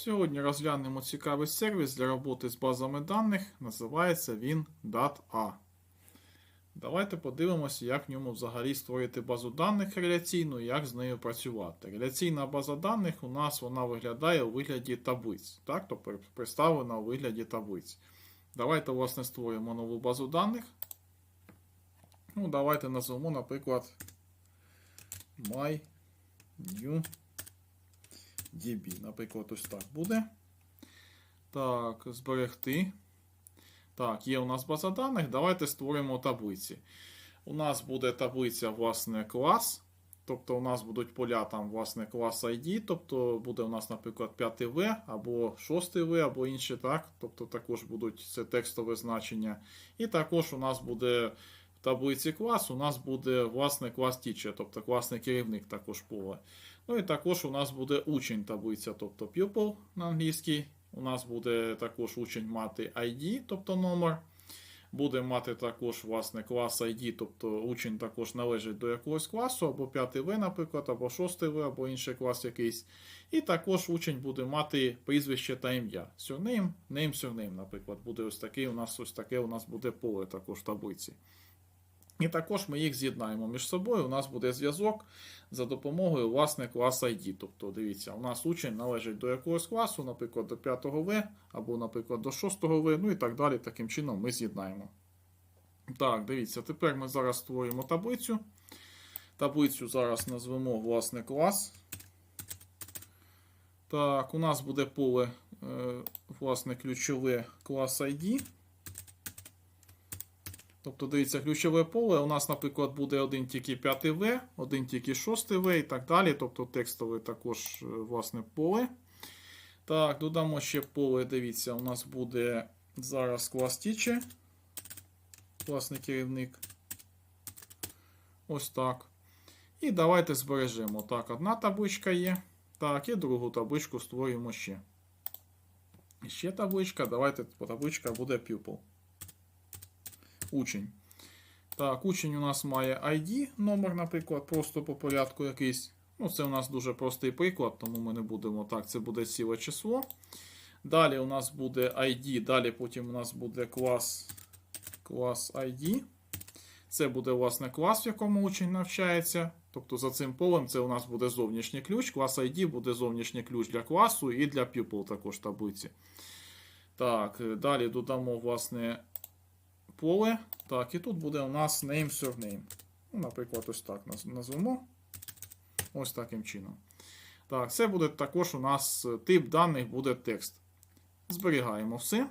Сьогодні розглянемо цікавий сервіс для роботи з базами даних. Називається він DAT-A. Давайте подивимося, як в ньому взагалі створити базу даних реляційну і як з нею працювати. Реляційна база даних у нас вона виглядає у вигляді таблиць, так? тобто представлена у вигляді таблиць. Давайте, власне, створимо нову базу даних. Ну, Давайте назвемо, наприклад, My New DB. Наприклад, ось так буде. Так, зберегти. Так, є у нас база даних. Давайте створимо таблиці. У нас буде таблиця, власне, клас. Тобто у нас будуть поля там, власне, клас ID. Тобто буде у нас, наприклад, 5В або 6В, або інші, так. Тобто також будуть це текстове значення. І також у нас буде в таблиці клас, у нас буде власне клас teacher, тобто класний керівник також поле. Ну і також у нас буде учень таблиця, тобто pupil на англійській. У нас буде також учень мати ID, тобто номер. Буде мати також власне клас ID, тобто учень також належить до якогось класу, або 5В, наприклад, або 6В, або інший клас якийсь. І також учень буде мати прізвище та ім'я. Surname, name, surname, наприклад, буде ось такий у нас ось таке у нас буде поле також в таблиці. І також ми їх з'єднаємо між собою. У нас буде зв'язок за допомогою власне класа ID. Тобто, дивіться, у нас учень належить до якогось класу, наприклад, до 5 В, або, наприклад, до 6 В, ну і так далі. Таким чином ми з'єднаємо. Так, дивіться, тепер ми зараз створюємо таблицю. Таблицю зараз назвемо власне клас. Так, у нас буде поле, е, власне, ключове клас ID. Тобто, дивіться, ключове поле. У нас, наприклад, буде один тільки 5В, один тільки 6В і так далі. Тобто текстове також власне поле. Так, додамо ще поле. Дивіться, у нас буде зараз клас teacher. Класний керівник. Ось так. І давайте збережемо. Так, одна табличка є. Так, і другу табличку створюємо ще. І ще табличка. Давайте табличка буде pupil учень. Так, учень у нас має ID номер, наприклад, просто по порядку якийсь. Ну, Це у нас дуже простий приклад, тому ми не будемо так, це буде ціле число. Далі у нас буде ID, далі потім у нас буде клас клас ID. Це буде, власне, клас, в якому учень навчається. Тобто за цим полем це у нас буде зовнішній ключ. Клас ID буде зовнішній ключ для класу і для pupil також таблиці. Так, далі додамо, власне, поле. Так, і тут буде у нас name surname. Ну, Наприклад, ось так назвемо. Ось таким чином. Так, це буде також у нас тип даних буде текст. Зберігаємо все.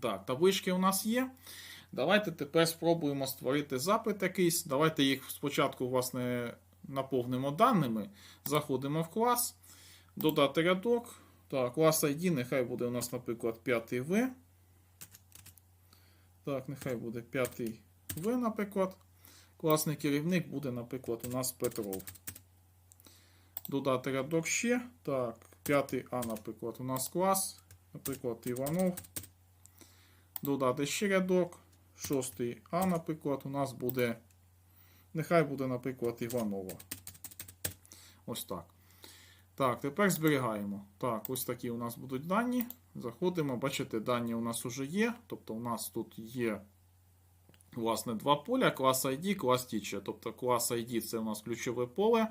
Так, таблички у нас є. Давайте тепер спробуємо створити запит якийсь. Давайте їх спочатку, власне, наповнимо даними. Заходимо в клас, додати рядок. Так, клас ID, нехай буде у нас, наприклад, 5В. Так, нехай буде п'ятий В, наприклад. Класний керівник буде, наприклад, у нас Петров. Додати рядок ще. Так, п'ятий А, наприклад, у нас клас. Наприклад, Іванов. Додати ще рядок. Шостий А, наприклад, у нас буде. Нехай буде, наприклад, Іванова. Ось так. Так, тепер зберігаємо. Так, ось такі у нас будуть дані. Заходимо, бачите, дані у нас вже є. Тобто у нас тут є власне, два поля: клас ID, клас teacher. Тобто клас ID це у нас ключове поле.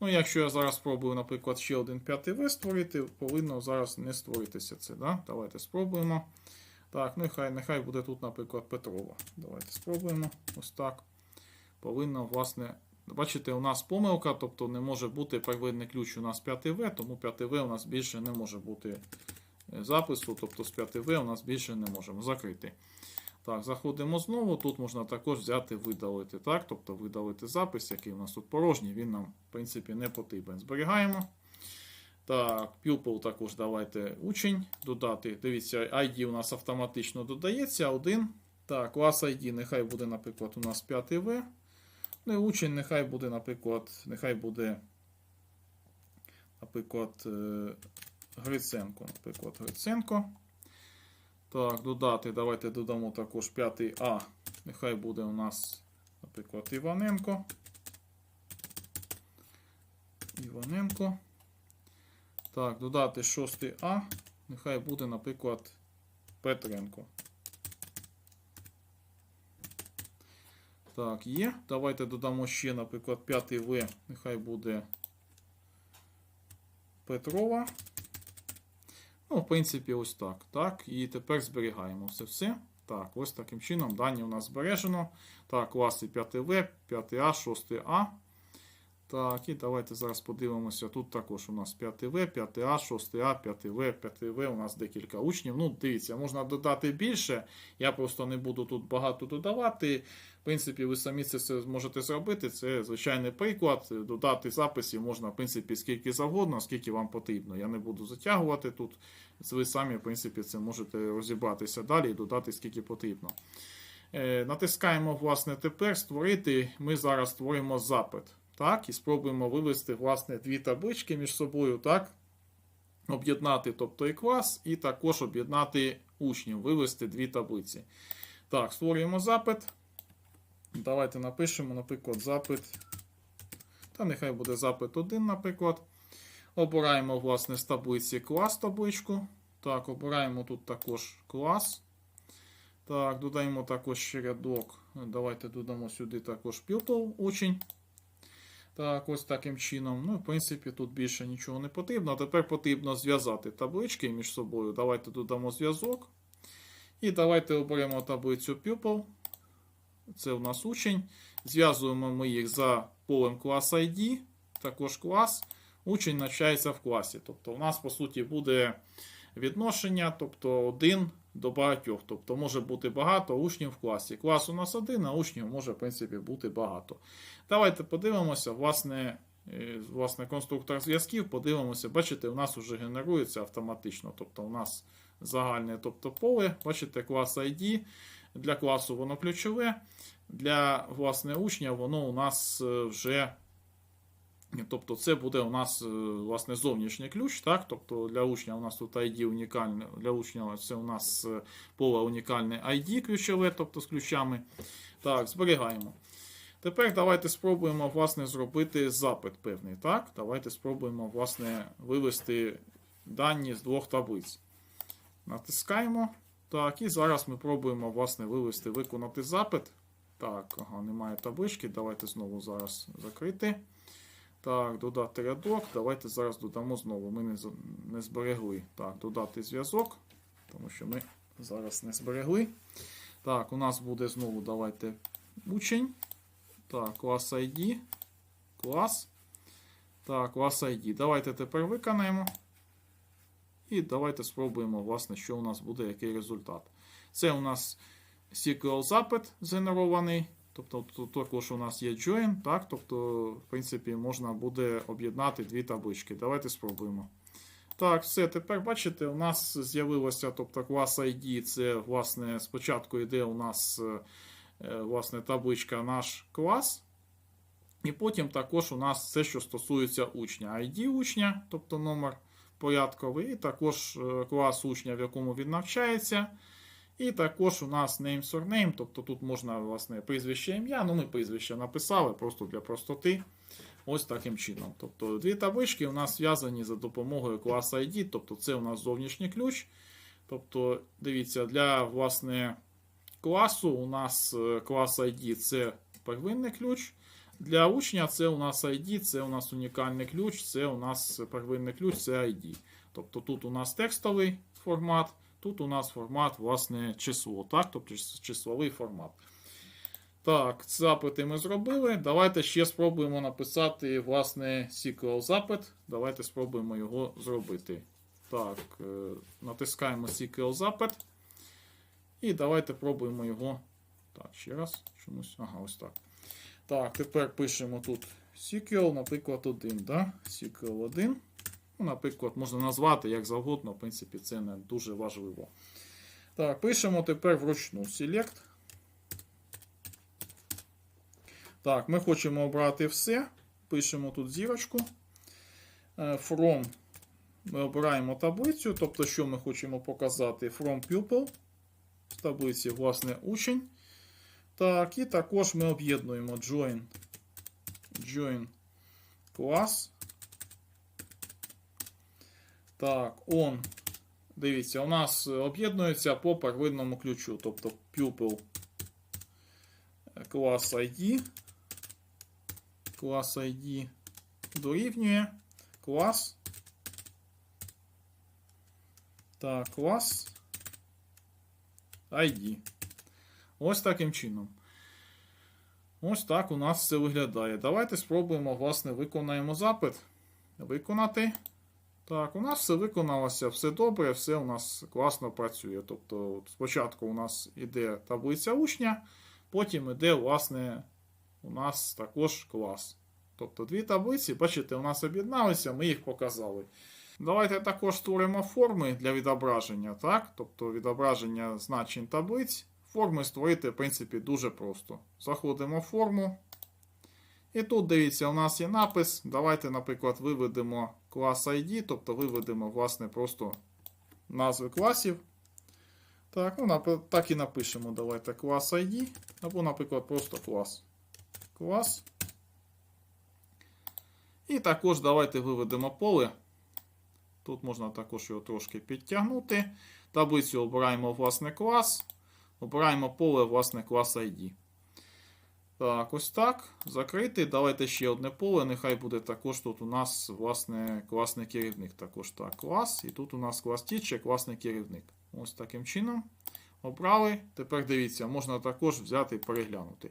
Ну, Якщо я зараз спробую, наприклад, ще один 5В створити, повинно зараз не створитися це. Да? Давайте спробуємо. Так, ну і хай, нехай буде тут, наприклад, Петрова. Давайте спробуємо. Ось так. Повинно, власне. Бачите, у нас помилка, тобто не може бути первинний ключ у нас 5В, тому 5В у нас більше не може бути запису, тобто з 5В у нас більше не можемо закрити. Так, заходимо знову. Тут можна також взяти видалити. так, Тобто видалити запис, який у нас тут порожній, він нам, в принципі, не потрібен. Зберігаємо. Так, pupil також давайте учень додати. Дивіться, ID у нас автоматично додається. Один. Так, клас ID нехай буде, наприклад, у нас 5В. Ну і учень нехай буде, наприклад, нехай буде, наприклад, Гриценко, наприклад, Гриценко. Так, додати. Давайте додамо також 5 А. Нехай буде у нас, наприклад, Іваненко. Іваненко. Так, додати 6А. Нехай буде, наприклад, Петренко. Так, є. Давайте додамо ще, наприклад, 5 В. Нехай буде Петрова. Ну, в принципі, ось так. Так, і тепер зберігаємо все все. Так, ось таким чином дані у нас збережено. Так, класи 5В, 5А, 6А. Так, і давайте зараз подивимося. Тут також у нас 5В, 5А, 6А, 5В, 5В. У нас декілька учнів. Ну, дивіться, можна додати більше. Я просто не буду тут багато додавати. В принципі, ви самі це все зможете зробити. Це звичайний приклад. Додати записів можна, в принципі, скільки завгодно, скільки вам потрібно. Я не буду затягувати тут. Ви самі, в принципі, це можете розібратися далі і додати скільки потрібно. Е, натискаємо, власне, тепер створити. Ми зараз створимо запит. Так, і спробуємо вивести, власне, дві таблички між собою, так? Об'єднати, тобто і клас, і також об'єднати учнів, вивести дві таблиці. Так, створюємо запит. Давайте напишемо, наприклад, запит. Та нехай буде запит 1, наприклад. Обираємо, власне, з таблиці клас табличку. Так, обираємо тут також клас. Так, додаємо також ще рядок. Давайте додамо сюди також pupil, учень. Так, ось таким чином. Ну, в принципі, тут більше нічого не потрібно. Тепер потрібно зв'язати таблички між собою. Давайте додамо зв'язок. І давайте оберемо таблицю Pupil. Це у нас учень. Зв'язуємо ми їх за полем клас ID. Також клас. Учень навчається в класі. Тобто, у нас, по суті, буде відношення, тобто один до багатьох. Тобто може бути багато учнів в класі. Клас у нас один, а учнів може, в принципі, бути багато. Давайте подивимося, власне, е, власне конструктор зв'язків. Подивимося, бачите, у нас вже генерується автоматично. Тобто у нас загальне тобто поле, бачите, клас ID. Для класу воно ключове. Для власне учня воно у нас е, вже. Тобто це буде у нас е, власне зовнішній ключ. так? Тобто Для учня у нас тут ID унікальне, для учня це у нас е, поле унікальне ID ключове, тобто з ключами. Так, зберігаємо. Тепер давайте спробуємо власне, зробити запит певний. так? Давайте спробуємо власне, вивести дані з двох таблиць. Натискаємо. Так, і зараз ми пробуємо власне, вивести, виконати запит. Так, ага, немає таблички. Давайте знову зараз закрити. Так, додати рядок. Давайте зараз додамо знову. Ми не не зберегли. Так, додати зв'язок, тому що ми зараз не зберегли. Так, у нас буде знову давайте учень. Так, клас ID. Клас. Так, клас ID. Давайте тепер виконаємо. І давайте спробуємо, власне, що у нас буде, який результат. Це у нас SQL запит згенерований. Тобто тут також у нас є join, так? Тобто, в принципі, можна буде об'єднати дві таблички. Давайте спробуємо. Так, все, тепер бачите, у нас з'явилося тобто, клас ID. Це, власне, спочатку йде у нас е, власне, табличка наш клас. І потім також у нас все, що стосується учня. ID учня, тобто номер порядковий, і також е, клас учня, в якому він навчається. І також у нас name surname, тобто тут можна власне прізвище ім'я. Ну, ми прізвище написали просто для простоти. Ось таким чином. Тобто дві таблички у нас зв'язані за допомогою класу ID, тобто це у нас зовнішній ключ. Тобто, дивіться, для власне класу у нас е, клас ID це первинний ключ. Для учня це у нас ID, це у нас унікальний ключ, це у нас первинний ключ, це ID. Тобто тут у нас текстовий формат. Тут у нас формат, власне, число, так? тобто числовий формат. Так, запити ми зробили. Давайте ще спробуємо написати власне, SQL запит. Давайте спробуємо його зробити. Так, е, натискаємо SQL запит. І давайте пробуємо його. Так, ще раз. Чомусь. Ага, ось так. Так, тепер пишемо тут SQL, наприклад, 1. Да? SQL 1. Ну, Наприклад, можна назвати як завгодно, в принципі, це не дуже важливо. Так, пишемо тепер вручну Select. Так, ми хочемо обрати все. Пишемо тут зірочку. Е, from ми обираємо таблицю, тобто, що ми хочемо показати From Pupil. В таблиці, власне, учень. Так, і також ми об'єднуємо Join Join Class. Так, он. Дивіться, у нас об'єднується по первинному ключу. Тобто pupil клас ID. Клас ID дорівнює клас. Так, клас ID. Ось таким чином. Ось так у нас це виглядає. Давайте спробуємо, власне, виконаємо запит. Виконати. Так, у нас все виконалося, все добре, все у нас класно працює. Тобто, от спочатку у нас іде таблиця учня, потім іде, власне, у нас також клас. Тобто дві таблиці, бачите, у нас об'єдналися, ми їх показали. Давайте також створимо форми для відображення, так? Тобто відображення значень таблиць. Форми створити, в принципі, дуже просто. Заходимо в форму. І тут, дивіться, у нас є напис. Давайте, наприклад, виведемо клас ID, тобто виведемо, власне, просто назви класів. Так, ну, так і напишемо. Давайте клас ID. Або, наприклад, просто клас. Клас. І також давайте виведемо поле. Тут можна також його трошки підтягнути. Таблицю обираємо власне клас. Обираємо поле власне клас ID. Так, ось так. Закрити. Давайте ще одне поле. Нехай буде також тут у нас власне класний керівник. Також так, клас. І тут у нас клас тіче, класний керівник. Ось таким чином. Обрали. Тепер дивіться, можна також взяти і переглянути.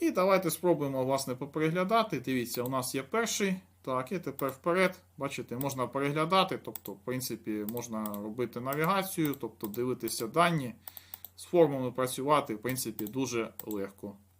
І давайте спробуємо, власне, попереглядати. Дивіться, у нас є перший. Так, і тепер вперед. Бачите, можна переглядати, тобто, в принципі, можна робити навігацію, тобто дивитися дані. З формами працювати, в принципі, дуже легко.